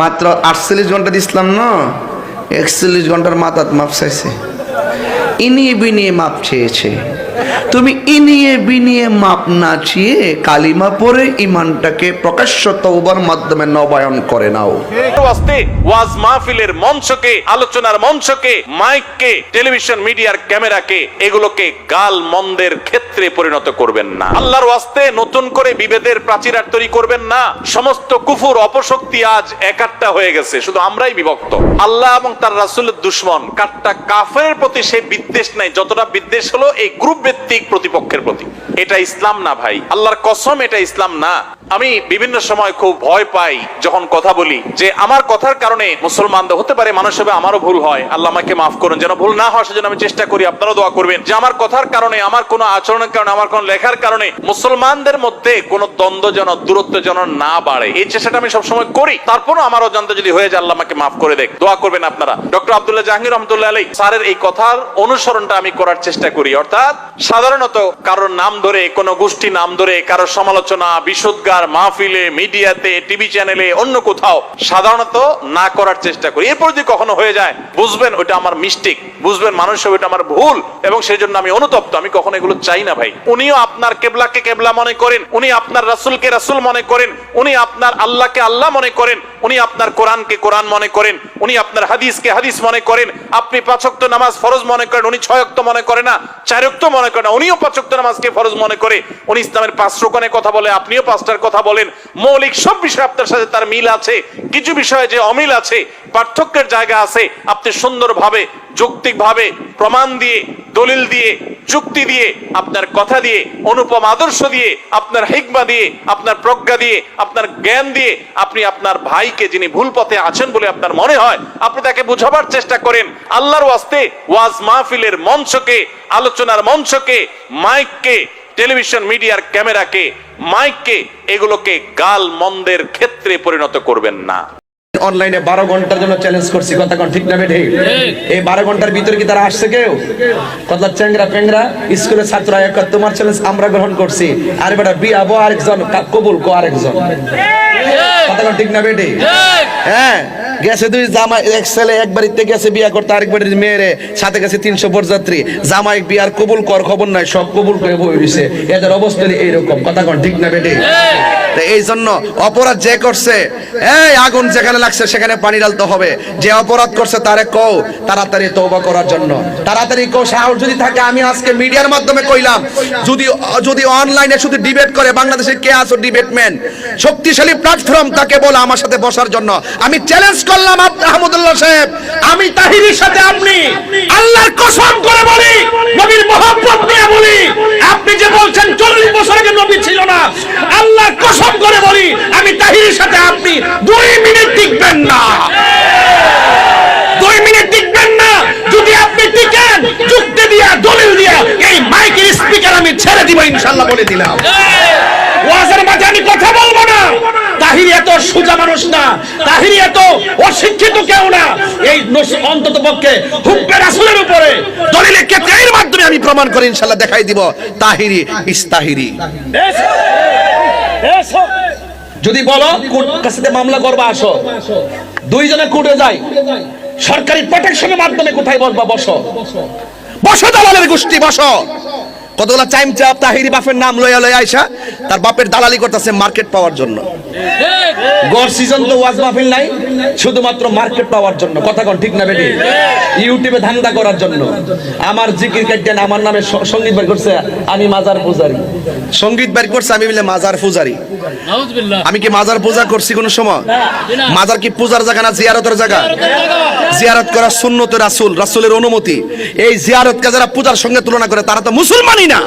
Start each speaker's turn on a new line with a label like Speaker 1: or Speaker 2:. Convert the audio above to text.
Speaker 1: মাত্র আটচল্লিশ ঘণ্টা দিছিলাম না একচল্লিশ ঘণ্টার মাথাত মাপ চাইছে। ইনিয়ে বিনিয়ে মাপ চেয়েছে। তুমি ইনিয়ে বিনিয়ে মাপ না চেয়ে কালিমা পরে ইমানটাকে প্রকাশ্য তওবার মাধ্যমে নবায়ন করে নাও।
Speaker 2: ওয়াজ মাহফিলের মঞ্চকে, আলোচনার মঞ্চকে, মাইককে, টেলিভিশন মিডিয়ার ক্যামেরাকে, এগুলোকে গাল মন্দের ক্ষেত্রে পরিণত করবেন না। আল্লাহর ওয়াস্তে নতুন করে বিভেদের প্রাচীরার তৈরি করবেন না। সমস্ত কুফুর অপশক্তি আজ একাট্টা হয়ে গেছে, শুধু আমরাই বিভক্ত। আল্লাহ এবং তার রাসূলের দুশ্মন, কাট্টা কাফের প্রতি সে বিদ্বেষ নাই, যতটা বিদ্বেষ হলো এই গ্রুপ ভিত্তিক প্রতিপক্ষের প্রতি। এটা ইসলাম না ভাই। আল্লাহর কসম, এটা ইসলাম না। আমি বিভিন্ন সময় খুব ভয় পাই যখন কথা বলি যে আমার কথার কারণে মুসলমানদের হতে পারে, মানুষ হবে, আমারও ভুল হয়। আল্লাহ আমাকে মাফ করুন। যেন ভুল না হয়, সেজন্য আমি চেষ্টা করি, আপনারাও দোয়া করবেন যে আমার কথার কারণে, আমার কোনো আচরণের কারণে, আমার কোনো লেখার কারণে মুসলমানদের মধ্যে কোনো দ্বন্দ্ব যেন, দূরত্ব যেন না বাড়ে। এই চেষ্টাটা আমি সবসময় করি। তারপরও আমার অজান্তে যদি হয়ে যায়, আল্লাহ আমাকে মাফ করে দেখ। দোয়া করবেন আপনারা। ডক্টর আব্দুল্লাহ জাহাঙ্গীর রহমতুল্লাহ আলী স্যারের এই কথার অনুসরণটা আমি করার চেষ্টা করি। অর্থাৎ সাধারণত কারোর নাম ধরে, কোনো গোষ্ঠী নাম ধরে কারোর সমালোচনা বিশুদ্গার মাহফিলে, মিডিয়াতে, টিভি চ্যানেলে, অন্য কোথাও সাধারণত না করার চেষ্টা করি। এরপর যদি কখনো হয়ে যায়, বুঝবেন ওটা আমার মিস্টেক, বুঝবেন মানুষ হবে আমার ভুল, এবং সেই জন্য আমি অনুতপ্ত। আমি কখনো এগুলো চাই না ভাই। উনিও আপনার কেবলাকে কেবলা মনে করেন, উনি আপনার রাসূলকে রাসূল মনে করেন, উনি আপনার আল্লাহকে আল্লাহ মনে করেন, উনি আপনার কোরআনকে কোরআন মনে করেন, উনি আপনার হাদিসকে হাদিস মনে করেন, আপনি পাঁচক্ত নামাজ ফরজ মনে করেন, উনি ছয়ক্ত মনে করে না চারক্ত মনে করে না উনিও পাঁচক্ত নামাজকে ফরজ মনে করে, উনি ইসলামের পাঁচ রোকনের কথা বলে, আপনিও পাঁচটার কথা বলেন। মৌলিক সব বিষয় আপনার সাথে তার মিল আছে, কিছু বিষয়ে যে অমিল আছে, পার্থক্যের জায়গা আছে, আপনি সুন্দরভাবে, যৌক্তিকভাবে প্রমাণ দিয়ে, দলিল দিয়ে যুক্তি দিয়ে, আপনার কথা দিয়ে, অনুপম আদর্শ দিয়ে, আপনার হিকমা দিয়ে, আপনার প্রজ্ঞা দিয়ে, আপনার জ্ঞান দিয়ে আপনি আপনার ভাইকে যিনি ভুল পথে আছেন বলে আপনার মনে হয়, আপনি তাকে বুঝাবার চেষ্টা করেন। আল্লাহর ওয়াস্তে ওয়াজ মাহফিলের মঞ্চকে, আলোচনার মঞ্চকে, মাইককে, টেলিভিশন মিডিয়ার ক্যামেরাকে, মাইককে, এগুলোকে গাল মন্দের ক্ষেত্রে পরিণত করবেন না।
Speaker 1: অনলাইনে বারো ঘণ্টার জন্য চ্যালেঞ্জ করছি কথা কোন ঠিক না বেঠে এই বারো ঘণ্টার ভিতরে কি তারা আসছে কেউ? কথা চ্যাংরা প্যাংরা স্কুলের ছাত্র তোমার চ্যালেঞ্জ আমরা গ্রহণ করছি। আর বেটা বিয়া বো আরেকজন কবুল কো আরেকজন। কথা কোন ঠিক না বেঠে হ্যাঁ। গেছে দুই জামাই, এক ছেলে এক বাড়িতে গেছে বিয়া করতে, আরেক বাড়ির মেয়েরে, সাথে গেছে তিনশো বরযাত্রী। জামাই বিয়ার কবুল কর, খবর নাই, সব কবুল করে বই রইছে এদের অবস্থা এইরকম, কথা কোন, ঠিক না তো এই জন্য অপরাধ যে করছে, এই আগুন যেখানে লাগছে সেখানে পানি ঢালতে হবে। যে অপরাধ করছে তারে কও, তাড়াতাড়ি তওবা করার জন্য। তাড়াতাড়ি কও, সাহস যদি থাকে, আমি আজকে মিডিয়ার মাধ্যমে কইলাম, যদি যদি অনলাইনে শুধু ডিবেট করে বাংলাদেশে কে আছো ডিবেটম্যান শক্তিশালী প্ল্যাটফর্ম তাকে বলে আমার সাথে বসার জন্য। আমি চ্যালেঞ্জ করলাম আহমদুল্লাহ সাহেব। আমি তাহিরের সাথে আপনি আল্লাহর কসম করে বলি, নবীর মহব্বত নিয়ে বলি। আপনি যে বলছেন চল্লিশ বছর আগে নবী ছিল না, আল্লাহর কসম করে বলি, আমি তাহিরের সাথে আপনি দুই মিনিট টিকবেন না। দুই মিনিট টিকবেন না, যদি আপনি টিকেন, যুক্তি দিয়া, দলিল দিয়া, এই মাইকের স্পিকার আমি ছেড়ে দিব, ইনশাআল্লাহ বলে দিলাম ওয়াজের মাঝে আমি কথা বলব না তাহিরি এত সোজা মানুষ না তাহিরি এত অশিক্ষিত কেউ না। এই অন্তত পক্ষে হুব্বে রাসূলের উপরে। দলিলের ক্ষেত্রে মাধ্যমে আমি প্রমাণ করে ইনশাআল্লাহ দেখাই দিব তাহিরি ইস্তাহিরি। যদি বলো কোর্ট কাছে মামলা করবা আসো। দুইজনে কোর্টে যাই। সরকারি প্রোটেকশনের মাধ্যমে কোথায় বসবা বসো। বসো দালালের গোষ্ঠী বসো। কতগুলা টাইম চাপ তাহিরি বাপের নাম লইয়া লইয়া আইসা তার বাপের দালালি করতেছে মার্কেট পাওয়ার জন্য। গড় সিজন তো ওয়াজ মাহফিল নাই শুধুমাত্র মার্কেট পাওয়ার জন্য। কথা কোন ঠিক না বেটি? ইউটিউবে ধান্দা করার জন্য। আমার জিকির কাটেন আমার নামে সংগীত বের করছে আমি মাজার পূজারি। সংগীত বের করছে আমি বলে মাজার পূজারি।
Speaker 3: নাউজুবিল্লাহ।
Speaker 1: আমি কি মাজার পূজা করছি কোন সময়? মাজার কি পূজার জায়গা না জিয়ারতের জায়গা? জিয়ারত করা সুন্নত রাসূল রাসূলের অনুমতি। এই জিয়ারতকে যারা পূজার সঙ্গে তুলনা করে তারা তো মুসলমানই না।